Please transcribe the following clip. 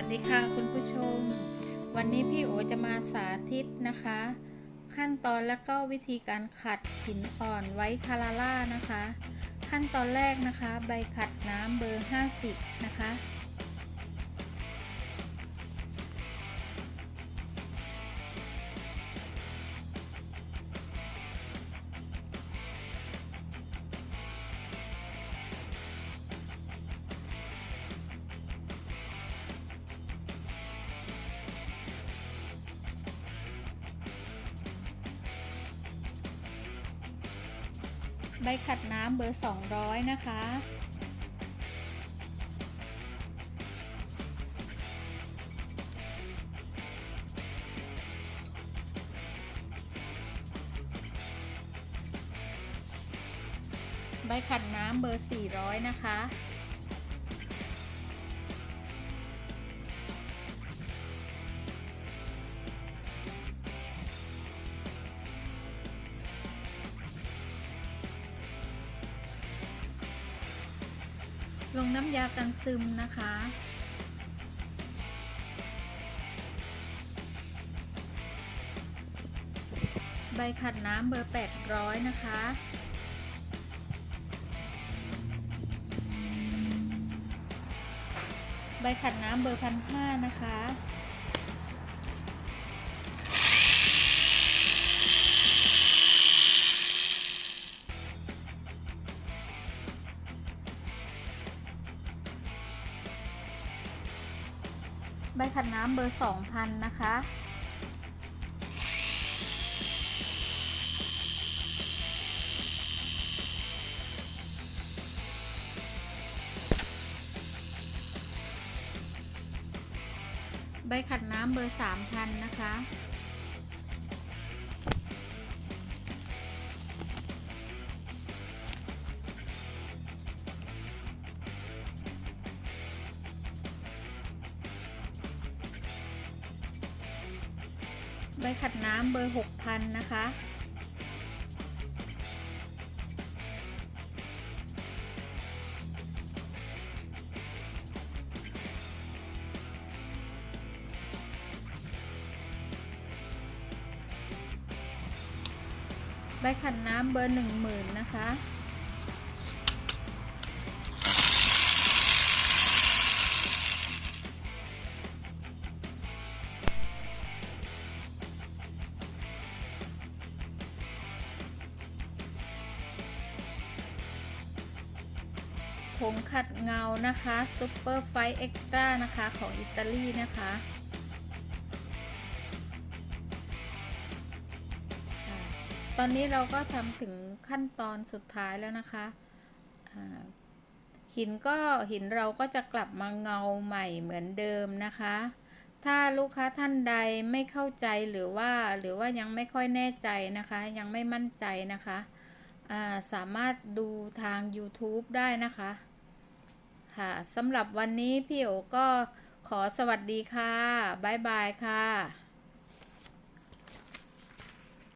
วัสดีค่ะคุณผู้ชม วันนี้พี่โอจะมาสาธิตนะคะ ขั้นตอนและก็วิธีการขัดหินอ่อนไว้คาราล่านะคะ ขั้นตอนแรกนะคะ ใบขัดน้ำเบอร์ 50 นะคะ ใบขัดน้ำเบอร์ 200 นะคะ ใบขัดน้ำเบอร์ 400 นะคะ ลงน้ำยากันซึมนะคะ ใบขัดน้ำเบอร์ 800 นะคะใบขัดน้ำเบอร์พันห้านะคะ ใบขัดน้ำเบอร์ 2,000 นะคะ ใบขัดน้ำเบอร์ 3,000 นะคะ ใบขัดน้ำเบอร์ 6,000 นะคะ ใบขัดน้ำเบอร์ 10,000 นะคะ ผงขัดเงานะคะซูเปอร์ไฟเอ็กตร้านะคะของอิตาลีนะคะตอนนี้เราก็ทำถึงขั้นตอนสุดท้ายแล้วนะคะหินก็หินเราก็จะกลับมาเงาใหม่เหมือนเดิมนะคะ ถ้าลูกค้าท่านใดไม่เข้าใจหรือว่าหรือว่ายังไม่ค่อยแน่ใจนะคะ ยังไม่มั่นใจนะคะาสามารถดูทาง YouTube ได้นะคะ ค่ะสำหรับวันนี้พี่โอก็ขอสวัสดีค่ะ บ๊ายบายค่ะ